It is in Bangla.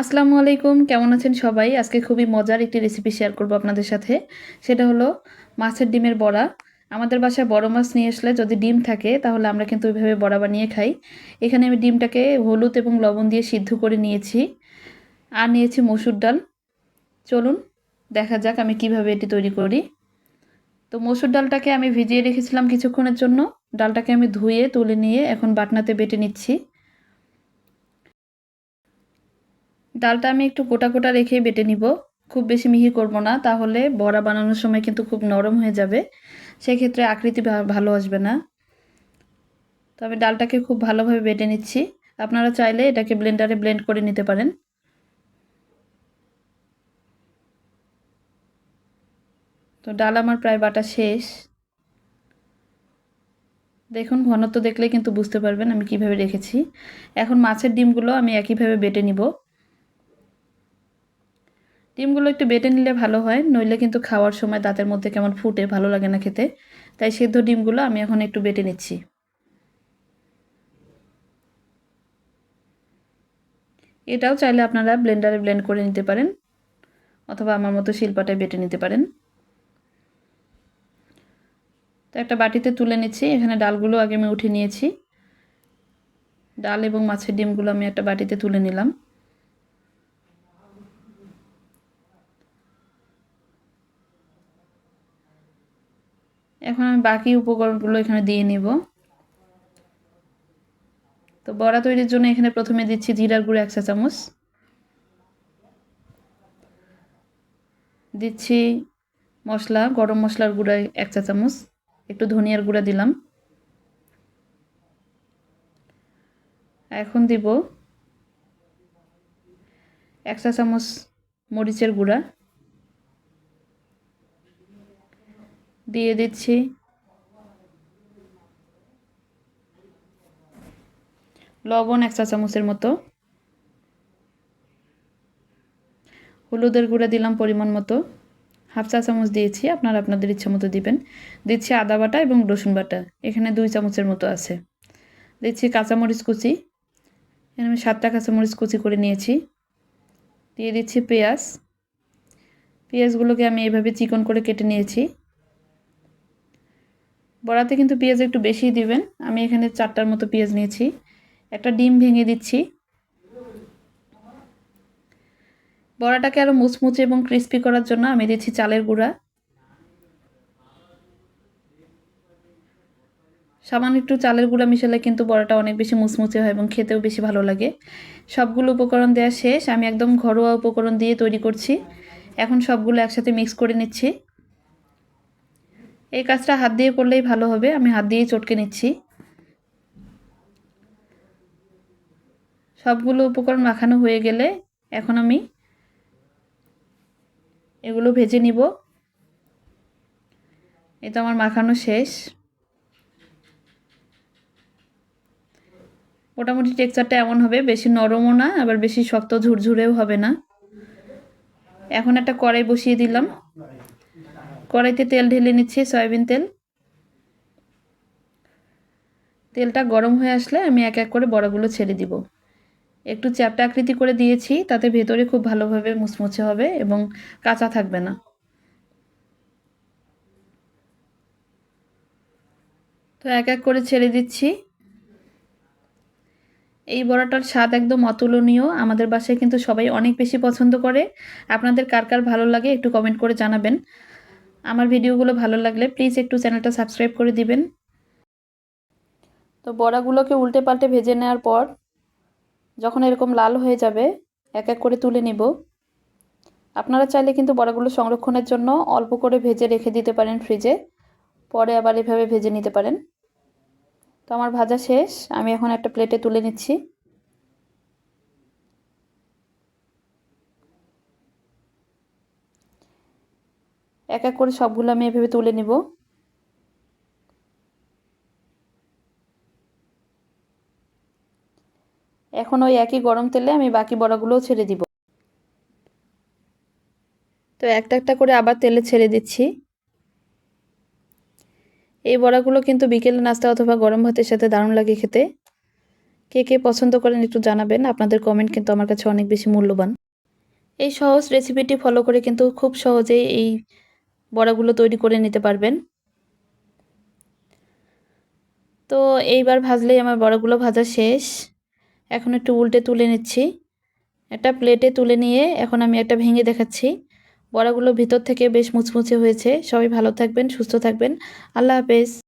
আসসালামু আলাইকুম, কেমন আছেন সবাই? আজকে খুবই মজার একটি রেসিপি শেয়ার করব আপনাদের সাথে। সেটা হলো মাছের ডিমের বড়া। আমাদের বাসায় বড় মাছ নিয়ে আসলে যদি ডিম থাকে, তাহলে আমরা কিন্তু ওইভাবে বড়া বানিয়ে খাই। এখানে আমি ডিমটাকে হলুদ এবং লবণ দিয়ে সিদ্ধ করে নিয়েছি। আর নিয়েছি মসুর ডাল। চলুন, দেখা যাক আমি কীভাবে এটি তৈরি করি। তো মসুর ডালটাকে আমি ভিজিয়ে রেখেছিলাম কিছুক্ষণের জন্য। ডালটাকে আমি ধুয়ে, তুলে নিয়ে এখন বাটনাতে বেটে নিচ্ছি। ডালটা আমি একটু গোটা গোটা রেখেই বেটে নিব। খুব বেশি মিহি করব না, তাহলে বড়া বানানোর সময় কিন্তু খুব নরম হয়ে যাবে। সেক্ষেত্রে আকৃতি ভালো আসবে না। তবে ডালটাকে খুব ভালোভাবে বেটে নিচ্ছি। আপনারা চাইলে এটাকে ব্লেন্ডারে ব্লেন্ড করে নিতে পারেন। তো ডাল আমার প্রায় বাটা শেষ। দেখুন, ঘনত্ব দেখলে কিন্তু বুঝতে পারবেন আমি কীভাবে রেখেছি। এখন মাছের ডিমগুলো আমি একইভাবে বেটে নিব। ডিমগুলো একটু বেটে নিলে ভালো হয়, নইলে কিন্তু খাওয়ার সময় দাঁতের মধ্যে কেমন ফুটে, ভালো লাগে না খেতে। তাই সেদ্ধ ডিমগুলো আমি এখন একটু বেটে নিচ্ছি। এটাও চাইলে আপনারা ব্লেন্ডারে ব্লেন্ড করে নিতে পারেন, অথবা আমার মতো শিল্পাটায় বেটে নিতে পারেন। তো একটা বাটিতে তুলে নিচ্ছি, এখানে ডালগুলো আগে আমি উঠে নিয়েছি। ডাল এবং মাছের ডিমগুলো আমি একটা বাটিতে তুলে নিলাম। এখন আমি বাকি উপকরণগুলো এখানে দিয়ে নিব। তো বড়া তৈরির জন্য এখানে প্রথমে দিচ্ছি জিরার গুঁড়ো এক চা চামচ। দিচ্ছি মশলা, গরম মশলার গুঁড়া এক চা চামচ। একটু ধনিয়ার গুঁড়া দিলাম। এখন দিব এক চা চামচ মরিচের গুঁড়া। দিয়ে দিচ্ছি। লবণ এক চা চামচের মতো। হলুদের গুঁড়া দিলাম পরিমাণ মতো। হাফ চা চামচ দিয়েছি, আপনারা আপনাদের ইচ্ছা মতো দিবেন। দিচ্ছি আদা বাটা এবং রসুন বাটা, এখানে দুই চামচের মতো আছে। দিচ্ছি কাঁচামরিচ কুচি, এখানে আমি সাতটা কাঁচামরিচ কুচি করে নিয়েছি। দিয়ে দিচ্ছি পেঁয়াজ। পেঁয়াজগুলোকে আমি এভাবে চিকন করে কেটে নিয়েছি। বড়াতে কিন্তু পেঁয়াজ একটু বেশি দিবেন। আমি এখানে চারটার মতো পেঁয়াজ নিয়েছি। একটা ডিম ভেঙে দিচ্ছি। বড়াটাকে আরও মুচমুচে এবং ক্রিস্পি করার জন্য আমি দিচ্ছি চালের গুঁড়া। সামান্য একটু চালের গুঁড়া মিশালে কিন্তু বড়াটা অনেক বেশি মুচমুচে হয় এবং খেতেও বেশি ভালো লাগে। সবগুলো উপকরণ দেওয়া শেষ। আমি একদম ঘরোয়া উপকরণ দিয়ে তৈরি করছি। এখন সবগুলো একসাথে মিক্স করে নিচ্ছি। এই কাজটা হাত দিয়ে করলেই ভালো হবে। আমি হাত দিয়েই চটকে নিচ্ছি। সবগুলো উপকরণ মাখানো হয়ে গেলে এখন আমি এগুলো ভেজে নিব। এটা আমার মাখানো শেষ। মোটামুটি টেক্সচারটা এমন হবে, বেশি নরমও না, আবার বেশি শক্ত ঝুরঝুরেও হবে না। এখন একটা কড়াই বসিয়ে দিলাম। কড়াইতে তেল ঢেলে নিচ্ছি, সয়াবিন তেল। তেলটা গরম হয়ে আসলে আমি এক এক করে বড়াগুলো ছেড়ে দিব। একটু চ্যাপটা আকৃতি করে দিয়েছি, তাতে ভেতরে খুব ভালোভাবে মুচমুচে হবে এবং কাঁচা থাকবে না। তো এক এক করে ছেড়ে দিচ্ছি। এই বড়াটার স্বাদ একদম অতুলনীয়, আমাদের বাসায় কিন্তু সবাই অনেক বেশি পছন্দ করে। আপনাদের কার কার ভালো লাগে একটু কমেন্ট করে জানাবেন। আমার ভিডিওগুলো ভালো লাগলে প্লিজ একটু চ্যানেলটা সাবস্ক্রাইব করে দিবেন। তো বড়াগুলোকে উল্টে পাল্টে ভেজে নেওয়ার পর যখন এরকম লাল হয়ে যাবে, এক এক করে তুলে নিব। আপনারা চাইলে কিন্তু বড়াগুলো সংরক্ষণের জন্য অল্প করে ভেজে রেখে দিতে পারেন ফ্রিজে, পরে আবার এভাবে ভেজে নিতে পারেন। তো আমার ভাজা শেষ, আমি এখন একটা প্লেটে তুলে নিচ্ছি। এক এক করে সবগুলো আমি এভাবে তুলে নিব। এখন ওই একই গরম তেলে আমি বাকি বড়াগুলোও ছেড়ে দিব। তো একটা একটা করে আবার তেলে ছেড়ে দিচ্ছি। এই বড়াগুলো কিন্তু বিকেলে নাস্তা অথবা গরম ভাতের সাথে দারুণ লাগে খেতে। কে কে পছন্দ করেন একটু জানাবেন, আপনাদের কমেন্ট কিন্তু আমার কাছে অনেক বেশি মূল্যবান। এই সহজ রেসিপিটি ফলো করে কিন্তু খুব সহজেই এই বড়াগুলো তৈরি করে নিতে পারবেন। তো এইবার ভাজলেই আমার বড়াগুলো ভাজা শেষ। এখন একটু উল্টে তুলে নিচ্ছি। একটা প্লেটে তুলে নিয়ে এখন আমি একটা ভেঙে দেখাচ্ছি। বড়াগুলো ভিতর থেকে বেশ মুচমুচে হয়েছে। সবাই ভালো থাকবেন, সুস্থ থাকবেন। আল্লাহ হাফেজ।